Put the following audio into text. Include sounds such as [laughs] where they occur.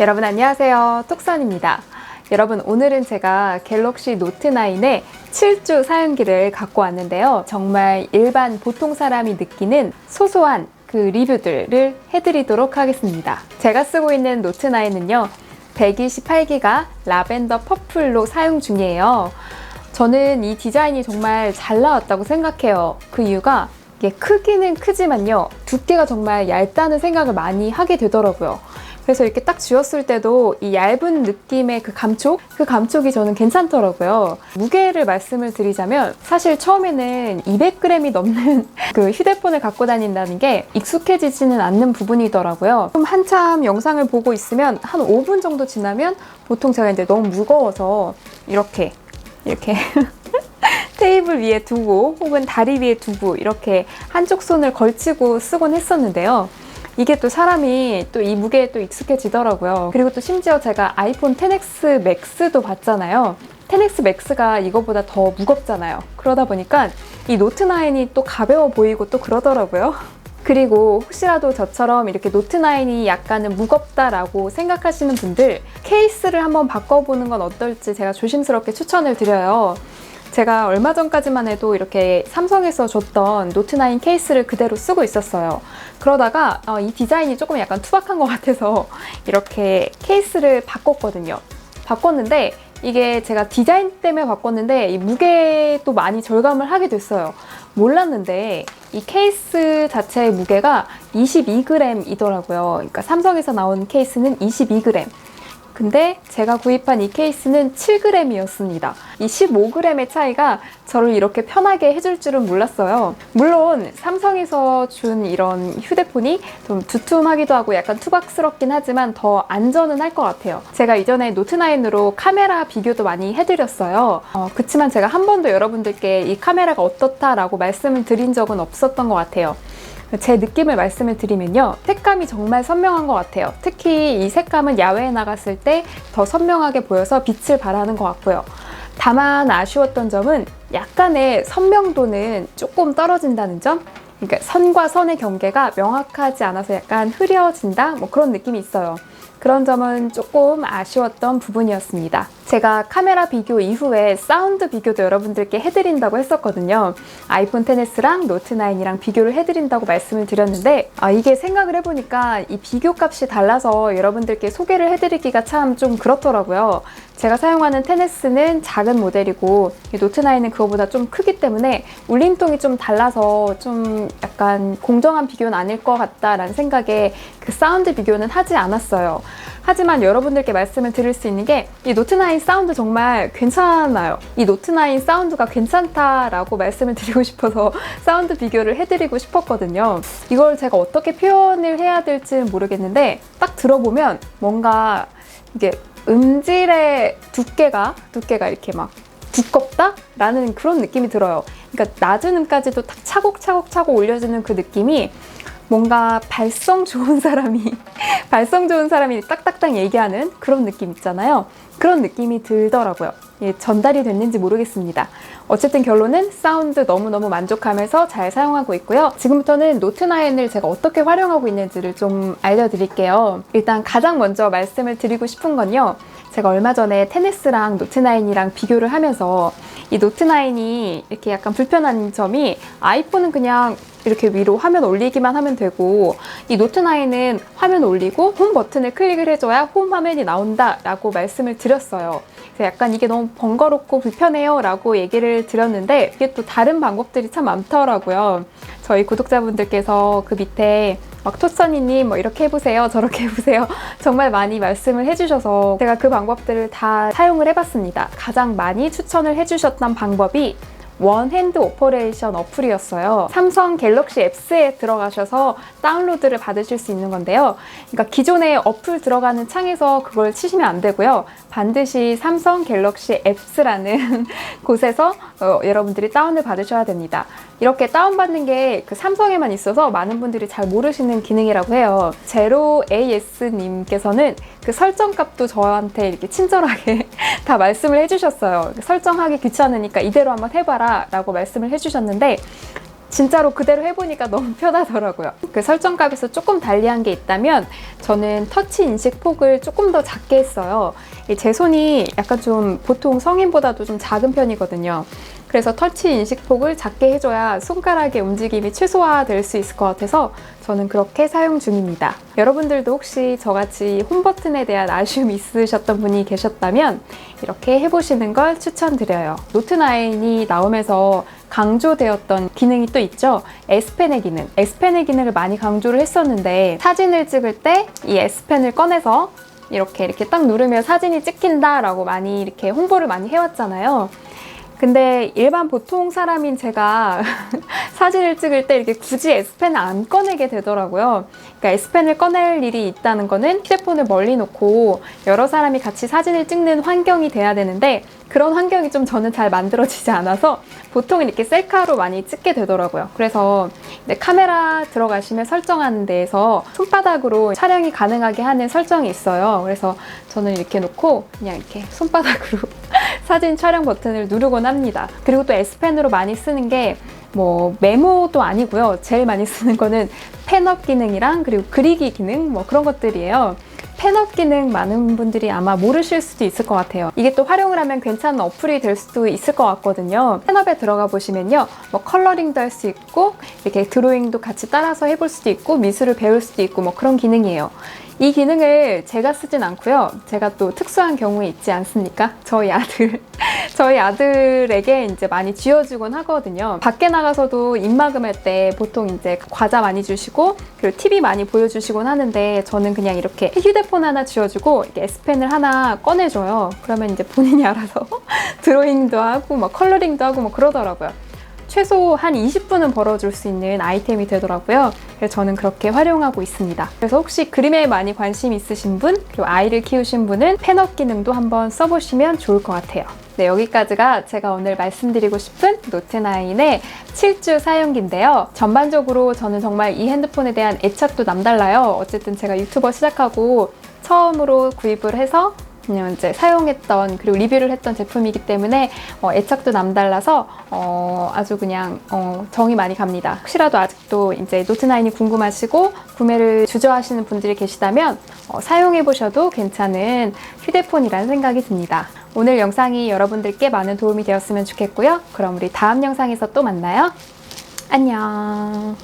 여러분 안녕하세요. 톡선입니다. 여러분 오늘은 제가 갤럭시 노트 9의 7주 사용기를 갖고 왔는데요. 정말 일반 보통 사람이 느끼는 소소한 그 리뷰들을 해드리도록 하겠습니다. 제가 쓰고 있는 노트 9은요. 128기가 라벤더 퍼플로 사용 중이에요. 저는 이 디자인이 정말 잘 나왔다고 생각해요. 그 이유가 크기는 크지만요. 두께가 정말 얇다는 생각을 많이 하게 되더라고요. 그래서 이렇게 딱 쥐었을 때도 이 얇은 느낌의 그 감촉? 그 감촉이 저는 괜찮더라고요. 무게를 말씀을 드리자면 사실 처음에는 200g이 넘는 [laughs] 그 휴대폰을 갖고 다닌다는 게 익숙해지지는 않는 부분이더라고요. 좀 한참 영상을 보고 있으면 한 5분 정도 지나면 보통 제가 이제 너무 무거워서 이렇게 이렇게 [laughs] 테이블 위에 두고 혹은 다리 위에 두고 이렇게 한쪽 손을 걸치고 쓰곤 했었는데요. 이게 또 사람이 또 이 무게에 또 익숙해지더라고요. 그리고 또 심지어 제가 아이폰 10X 맥스도 봤잖아요. 10X 맥스가 이거보다 더 무겁잖아요. 그러다 보니까 이 노트 9이 또 가벼워 보이고 또 그러더라고요. 그리고 혹시라도 저처럼 이렇게 노트 9이 약간은 무겁다라고 생각하시는 분들 케이스를 한번 바꿔보는 건 어떨지 제가 조심스럽게 추천을 드려요. 제가 얼마 전까지만 해도 이렇게 삼성에서 줬던 노트9 케이스를 그대로 쓰고 있었어요. 그러다가 어, 이 디자인이 조금 약간 투박한 것 같아서 [laughs] 이렇게 케이스를 바꿨거든요. 바꿨는데 이게 제가 디자인 때문에 바꿨는데 이 무게도 많이 절감을 하게 됐어요. 몰랐는데 이 케이스 자체의 무게가 22g이더라고요. 그러니까 삼성에서 나온 케이스는 22g. 근데 제가 구입한 이 케이스는 7g이었습니다. 이 15g의 차이가 저를 이렇게 편하게 해줄 줄은 몰랐어요. 물론 삼성에서 준 이런 휴대폰이 좀 두툼하기도 하고 약간 투박스럽긴 하지만 더 안전은 할 것 같아요. 제가 이전에 노트9으로 카메라 비교도 많이 해드렸어요. 어, 그치만 제가 한 번도 여러분들께 이 카메라가 어떻다라고 말씀을 드린 적은 없었던 것 같아요. 제 느낌을 말씀을 드리면요. 색감이 정말 선명한 것 같아요. 특히 이 색감은 야외에 나갔을 때 더 선명하게 보여서 빛을 발하는 것 같고요. 다만 아쉬웠던 점은 약간의 선명도는 조금 떨어진다는 점? 그러니까 선과 선의 경계가 명확하지 않아서 약간 흐려진다? 뭐 그런 느낌이 있어요. 그런 점은 조금 아쉬웠던 부분이었습니다. 제가 카메라 비교 이후에 사운드 비교도 여러분들께 해드린다고 했었거든요. 아이폰 10s랑 노트 9이랑 비교를 해드린다고 말씀을 드렸는데 아, 이게 생각을 해보니까 이 비교 값이 달라서 여러분들께 소개를 해드리기가 참 좀 그렇더라고요. 제가 사용하는 10s는 작은 모델이고 노트9은 그거보다 좀 크기 때문에 울림통이 좀 달라서 좀 약간 공정한 비교는 아닐 것 같다라는 생각에 그 사운드 비교는 하지 않았어요. 하지만 여러분들께 말씀을 드릴 수 있는 게 이 노트9 사운드 정말 괜찮아요. 이 노트9 사운드가 괜찮다라고 말씀을 드리고 싶어서 [laughs] 사운드 비교를 해드리고 싶었거든요. 이걸 제가 어떻게 표현을 해야 될지 모르겠는데 딱 들어보면 뭔가 이게 음질의 두께가 두께가 이렇게 막 두껍다라는 그런 느낌이 들어요. 그러니까 낮은 음까지도 딱 차곡차곡 차고 올려주는 그 느낌이 뭔가 발성 좋은 사람이 [laughs] 발성 좋은 사람이 딱딱딱 얘기하는 그런 느낌 있잖아요. 그런 느낌이 들더라고요. 예, 전달이 됐는지 모르겠습니다. 어쨌든 결론은 사운드 너무너무 만족하면서 잘 사용하고 있고요. 지금부터는 노트9을 제가 어떻게 활용하고 있는지를 좀 알려드릴게요. 일단 가장 먼저 말씀을 드리고 싶은 건요. 제가 얼마 전에 테니스랑 노트9이랑 비교를 하면서 이 노트9이 이렇게 약간 불편한 점이 아이폰은 그냥 이렇게 위로 화면 올리기만 하면 되고 이 노트9은 화면 올리고 홈 버튼을 클릭을 해줘야 홈 화면이 나온다 라고 말씀을 드렸어요. 그래서 약간 이게 너무 번거롭고 불편해요 라고 얘기를 드렸는데 이게 또 다른 방법들이 참 많더라고요. 저희 구독자분들께서 그 밑에 막 토선이님 뭐 이렇게 해보세요 저렇게 해보세요 [laughs] 정말 많이 말씀을 해주셔서 제가 그 방법들을 다 사용을 해봤습니다 가장 많이 추천을 해주셨던 방법이 원 핸드 오퍼레이션 어플이었어요. 삼성 갤럭시 앱스에 들어가셔서 다운로드를 받으실 수 있는 건데요. 그러니까 기존에 어플 들어가는 창에서 그걸 치시면 안 되고요. 반드시 삼성 갤럭시 앱스라는 [laughs] 곳에서 어, 여러분들이 다운을 받으셔야 됩니다. 이렇게 다운받는 게 그 삼성에만 있어서 많은 분들이 잘 모르시는 기능이라고 해요. 제로 AS님께서는 그 설정 값도 저한테 이렇게 친절하게 [laughs] 다 말씀을 해주셨어요. 설정하기 귀찮으니까 이대로 한번 해봐라 라고 말씀을 해주셨는데 진짜로 그대로 해보니까 너무 편하더라고요. 그 설정값에서 조금 달리한 게 있다면 저는 터치 인식 폭을 조금 더 작게 했어요. 이제 손이 약간 좀 보통 성인보다도 좀 작은 편이거든요. 그래서 터치 인식 폭을 작게 해줘야 손가락의 움직임이 최소화될 수 있을 것 같아서 저는 그렇게 사용 중입니다. 여러분들도 혹시 저같이 홈 버튼에 대한 아쉬움이 있으셨던 분이 계셨다면 이렇게 해보시는 걸 추천드려요. 노트9이 나오면서 강조되었던 기능이 또 있죠. S펜의 기능. S펜의 기능을 많이 강조를 했었는데 사진을 찍을 때 이 S펜을 꺼내서 이렇게 이렇게 딱 누르면 사진이 찍힌다라고 많이 이렇게 홍보를 많이 해왔잖아요. 근데 일반 보통 사람인 제가 [laughs] 사진을 찍을 때 이렇게 굳이 S펜을 안 꺼내게 되더라고요. 그러니까 S펜을 꺼낼 일이 있다는 거는 휴대폰을 멀리 놓고 여러 사람이 같이 사진을 찍는 환경이 돼야 되는데 그런 환경이 좀 저는 잘 만들어지지 않아서 보통은 이렇게 셀카로 많이 찍게 되더라고요. 그래서 카메라 들어가시면 설정하는 데에서 손바닥으로 촬영이 가능하게 하는 설정이 있어요. 그래서 저는 이렇게 놓고 그냥 이렇게 손바닥으로 사진 촬영 버튼을 누르곤 합니다. 그리고 또 S펜으로 많이 쓰는 게 뭐 메모도 아니고요. 제일 많이 쓰는 거는 펜업 기능이랑 그리고 그리기 기능 뭐 그런 것들이에요. 펜업 기능 많은 분들이 아마 모르실 수도 있을 것 같아요. 이게 또 활용을 하면 괜찮은 어플이 될 수도 있을 것 같거든요. 펜업에 들어가 보시면요. 뭐 컬러링도 할 수 있고 이렇게 드로잉도 같이 따라서 해볼 수도 있고 미술을 배울 수도 있고 뭐 그런 기능이에요. 이 기능을 제가 쓰진 않고요. 제가 또 특수한 경우에 있지 않습니까? 저희 아들, 저희 아들에게 이제 많이 쥐어주곤 하거든요. 밖에 나가서도 입마금 할때 보통 이제 과자 많이 주시고 그리고 TV 많이 보여주시곤 하는데 저는 그냥 이렇게 휴대폰 하나 쥐어주고 이렇게 S펜을 하나 꺼내줘요. 그러면 이제 본인이 [laughs] 알아서 드로잉도 하고 뭐 컬러링도 하고 뭐 그러더라고요. 최소 한 20분은 벌어줄 수 있는 아이템이 되더라고요. 그래서 저는 그렇게 활용하고 있습니다. 그래서 혹시 그림에 많이 관심 있으신 분, 그리고 아이를 키우신 분은 펜업 기능도 한번 써보시면 좋을 것 같아요. 네, 여기까지가 제가 오늘 말씀드리고 싶은 노트9의 7주 사용기인데요. 전반적으로 저는 정말 이 핸드폰에 대한 애착도 남달라요. 어쨌든 제가 유튜버 시작하고 처음으로 구입을 해서 그냥 이제 사용했던 그리고 리뷰를 했던 제품이기 때문에 어, 애착도 남달라서 어, 아주 그냥 어, 정이 많이 갑니다. 혹시라도 아직도 이제 노트9이 궁금하시고 구매를 주저하시는 분들이 계시다면 어, 사용해 보셔도 괜찮은 휴대폰이라는 생각이 듭니다. 오늘 영상이 여러분들께 많은 도움이 되었으면 좋겠고요. 그럼 우리 다음 영상에서 또 만나요. 안녕.